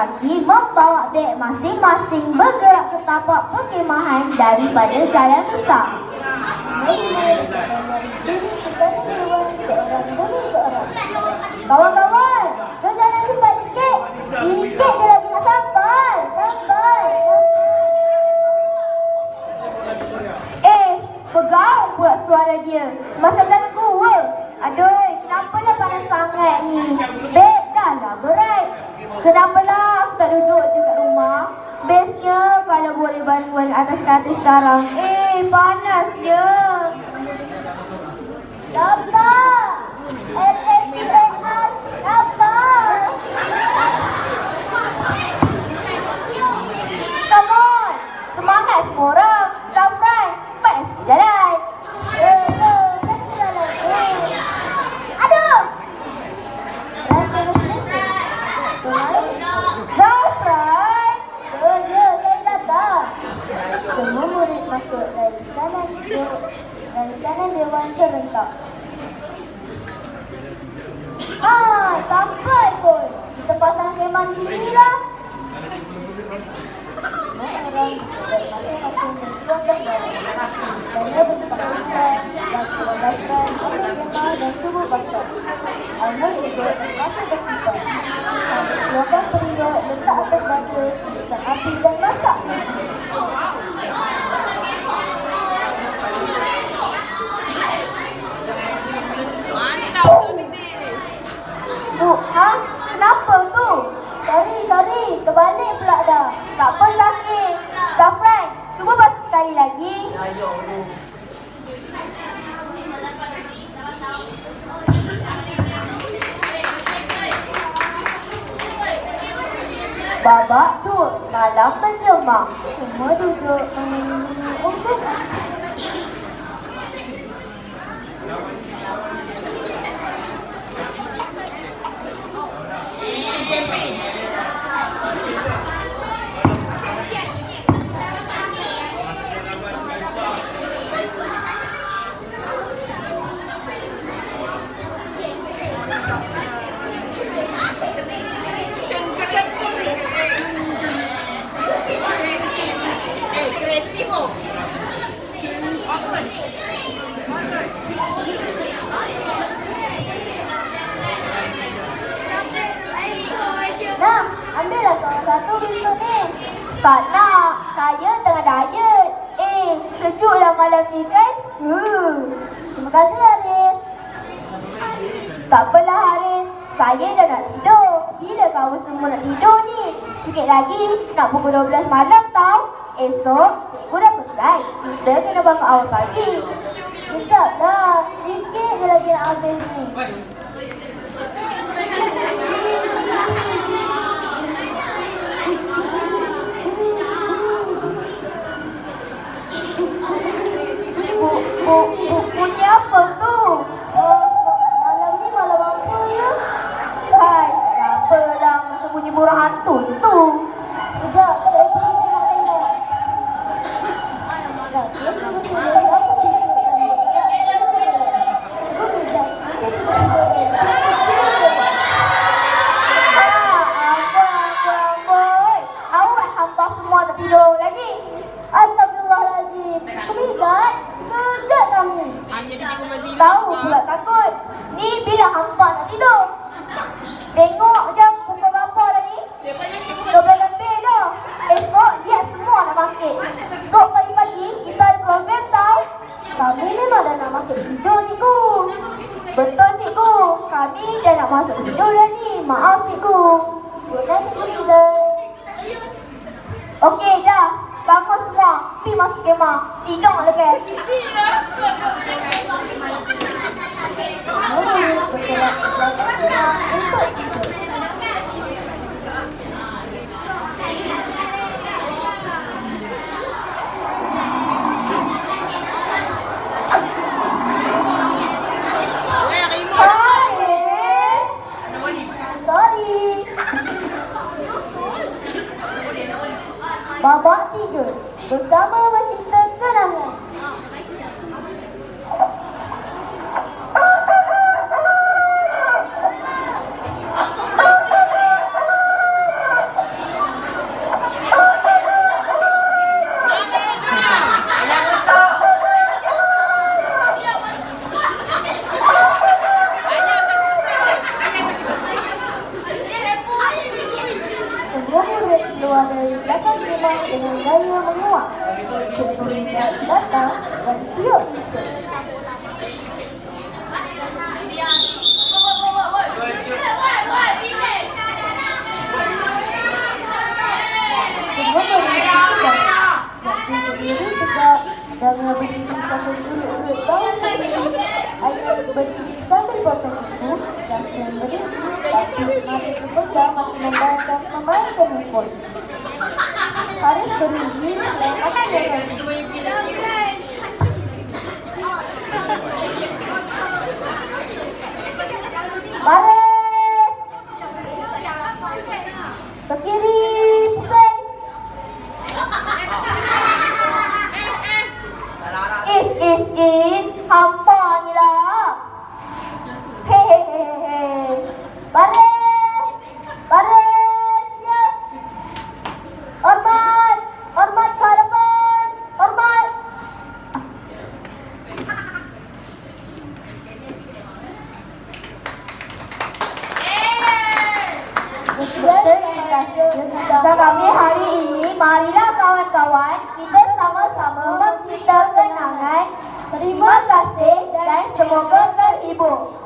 kaki membawa beg masing-masing bergerak ke tapak perkemahan daripada jalan besar. Kawan-kawan, jom jalan cepat sikit. Sikit je lagi nak sampai. Sampai. Eh, pegang pula suara dia. Macam dah. Aduh, kenapalah panas sangat ni? Beg dah lah berat. Kenapalah atas kata sekarang. Eh, panasnya. Dapat! Ah, sampai pun. Kita pasang kemah di sini lah. api dan masak. Mantap tu Dik. Bu, ha? Kenapa tu? Sorry, sorry. Terbalik pula dah. Tak apa sakit. Zafran, cuba basuh sekali lagi. Babak tu malam menjelma. Semua duduk hmm, untuk Cengkak-cengkak ni. Eh, kreatif tu. Apa ni? Nak, ambillah salah satu bisu ni. Tak nak, saya tengah diet. Eh, sejuklah malam ni kan? Hmm. Terima kasih Haris. Tak apalah Haris, saya dah nak tidur. Bila kamu semua nak tidur ni? Sikit lagi, nak pukul 12 malam tau. Esok, cikgu dah pesan. Kita kena bangun awal pagi. Sekejap dah, sikit je lagi nak habis ni. Bu, apa tu? Ni malam apa ya? Hai, apa dah macam bunyi burung hantu tu. Sekejap, saya pergi tengok. Dia tunggu sini. Apa dia Awak hampa semua tak tidur lagi. Astagfirullahaladzim. Kemijat, Hanya dia tengok Mazila Tahu pula takut. Ni bila hampa nak tidur. Tengok je pukul berapa dah ni. Lepas ni cikgu 12 lebih dah. Esok lihat semua nak bangkit. Esok pagi-pagi kita ada program tau. Kami memang dah nak masuk tidur cikgu. Betul cikgu. Kami dah nak masuk tidur dah ni. Maaf cikgu. Good night cikgu. Okey dah. Bangun semua. Pergi masuk kemah. Tidur lagi. Eh, Rima dah. Hai. Sorry. Babak tiga Говорю, я так внимательно, я его мыла. Ты меня, да, да, да, memainkan handphone. Haris berdiri dan akan berhenti. Baris! Ke kiri, pusing! Ish, ish, ish, hampa ni lah. Hehehe. Baris! Baris! Ya! Hormat! Hormat ke hadapan! Hormat! Kisah kami hari ini, marilah kawan-kawan kita sama-sama mencipta kenangan. Terima kasih dan semoga terhibur.